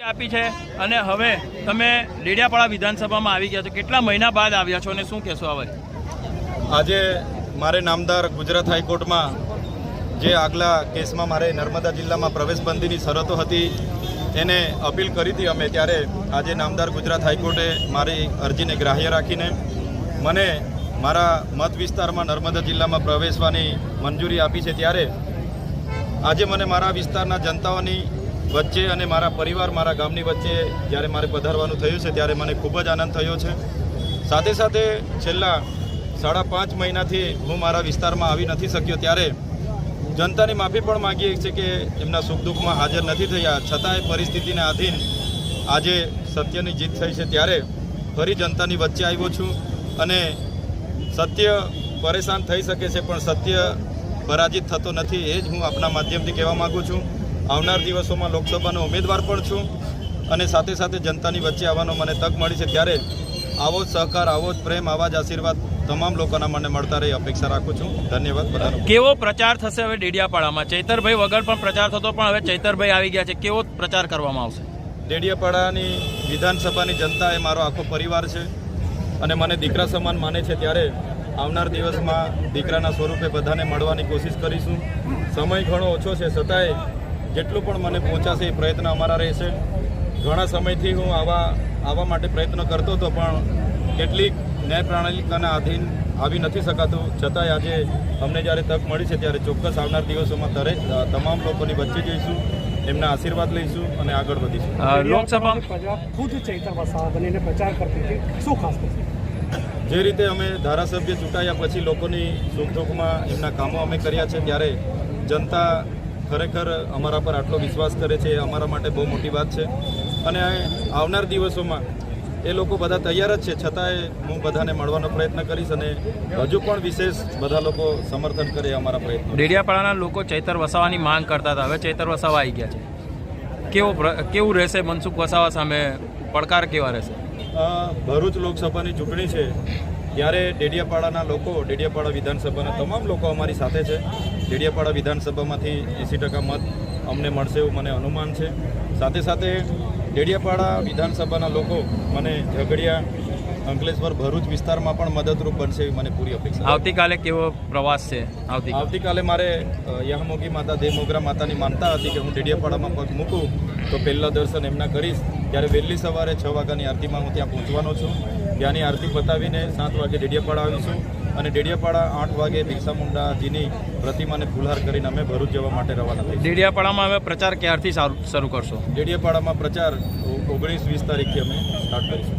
આપી છે અને હવે તમે ડેડિયાપાડા વિધાનસભામાં આવી ગયા છો. કેટલા મહિના બાદ આવ્યા છો અને શું કહેશો હવે આજે મારે નામદાર ગુજરાત હાઈકોર્ટમાં જે આગલા કેસમાં મારે નર્મદા જિલ્લામાં પ્રવેશબંધીની શરતો હતી, એને અપીલ કરી હતી અમે ત્યારે આજે નામદાર ગુજરાત હાઈકોર્ટે મારી અરજીને ગ્રાહ્ય રાખીને મને મારા મત વિસ્તારમાં નર્મદા જિલ્લામાં પ્રવેશવાની મંજૂરી આપી છે. ત્યારે આજે મને મારા વિસ્તારના જનતાઓની વચ્ચે અને મારા પરિવાર મારા ગામની વચ્ચે જ્યારે મારે પધારવાનું થયું છે ત્યારે મને ખૂબ જ આનંદ થયો છે. સાથે સાથે છેલ્લા સાડા પાંચ મહિનાથી હું મારા વિસ્તારમાં આવી નથી શક્યો ત્યારે જનતાની માફી પણ માગીએ છીએ કે એમના સુખ દુઃખમાં હાજર નથી થયા. છતાંય પરિસ્થિતિને આધીન આજે સત્યની જીત થઈ છે ત્યારે ફરી જનતાની વચ્ચે આવ્યો છું અને સત્ય પરેશાન થઈ શકે છે, પણ સત્ય પરાજિત થતો નથી એ જ હું આપના માધ્યમથી કહેવા માગું છું. આવનાર દિવસોમાં લોકસભાનો ઉમેદવાર પણ છું અને સાથે સાથે જનતાની વચ્ચે આવવાનો મને તક મળી છે. ત્યારે આવો જ સહકાર આવો જ પ્રેમ આવા જ આશીર્વાદ તમામ લોકોના મને મળતા રહી અપેક્ષા રાખું છું. ધન્યવાદ બધાનો. કેવો પ્રચાર થશે હવે ડેડિયાપાડામાં? ચૈતરભાઈ વગર પણ પ્રચાર થતો પણ હવે ચૈતરભાઈ આવી ગયા છે. કેવો પ્રચાર કરવામાં આવશે? ડેડિયાપાડાની વિધાનસભાની જનતા એ મારો આખો પરિવાર છે અને મને દીકરા સમાન માને છે. ત્યારે આવનાર દિવસમાં દીકરાના સ્વરૂપે બધાને મળવાની કોશિશ કરીશું. સમય ઘણો ઓછો છે. છતાંય જેટલું પણ મને પહોંચાશે એ પ્રયત્ન અમારા રહેશે. ઘણા સમયથી હું આવા આવવા માટે પ્રયત્ન કરતો હતો પણ કેટલીક ન્યાય પ્રણાલિકાના આધીન આવી નથી શકાતું. છતાંય આજે અમને જ્યારે તક મળી છે ત્યારે ચોક્કસ આવનાર દિવસોમાં દરેક તમામ લોકોની વચ્ચે જઈશું એમના આશીર્વાદ લઈશું અને આગળ વધીશું. લોકસભા ખુદ ચૈતર વસાવા બનીને પ્રચાર કરતી હતી. શું ખાસ જે રીતે અમે ધારાસભ્ય ચૂંટાયા પછી લોકોની સુખ દુઃખમાં એમના કામો અમે કર્યા છે ત્યારે જનતા ખરેખર અમારા પર આટલો વિશ્વાસ કરે છે એ અમારા માટે બહુ મોટી વાત છે. અને આવનાર દિવસોમાં એ લોકો બધા તૈયાર જ છે. છતાંય હું બધાને મળવાનો પ્રયત્ન કરીશ અને હજુ પણ વિશેષ બધા લોકો સમર્થન કરે અમારા પ્રયત્ન. ડેડિયાપાડાના લોકો ચૈતર વસાવાની માંગ કરતા હતા. હવે ચૈતર વસાવા આવી ગયા છે. કેવો કેવું રહેશે મનસુખ વસાવા સામે? પડકાર કેવા રહેશે? ભરૂચ લોકસભાની ચૂંટણી છે. ત્યારે ડેડિયાપાડાના લોકો ડેડિયાપાડા વિધાનસભાના તમામ લોકો અમારી સાથે છે. ડેડિયાપાડા વિધાનસભામાંથી એંસી ટકા મત અમને મળશે એવું મને અનુમાન છે. સાથે સાથે ડેડિયાપાડા વિધાનસભાના લોકો મને ઝઘડિયા અંકલેશ્વર ભરૂચ વિસ્તારમાં પણ મદદરૂપ બનશે એવી મને પૂરી અપેક્ષા આવતીકાલે કેવો પ્રવાસ છે આવતીકાલે? આવતીકાલે મારે યહમોગી યહામોગી માતા દેવમોગરા માતાની માનતા હતી કે હું ડેડિયાપાડામાં પગ મૂકું તો પહેલાં દર્શન એમના કરીશ. ત્યારે વહેલી સવારે છ વાગ્યાની આરતીમાં હું ત્યાં પહોંચવાનો છું. ત્યાંની આરતી પતાવીને સાત વાગે ડેડિયાપાડા આવીશું. અને ડેડિયાપાડા આઠ વાગે બિરસા મુંડાજીની પ્રતિમાને ફૂલહાર કરીને અમે ભરૂચ જવા માટે રવાના થઈશું. ડેડિયાપાડામાં હવે પ્રચાર ક્યારથી શરૂ કરશો? ડેડિયાપાડામાં પ્રચાર ઓગણીસ વીસ તારીખથી અમે સ્ટાર્ટ કરીશું.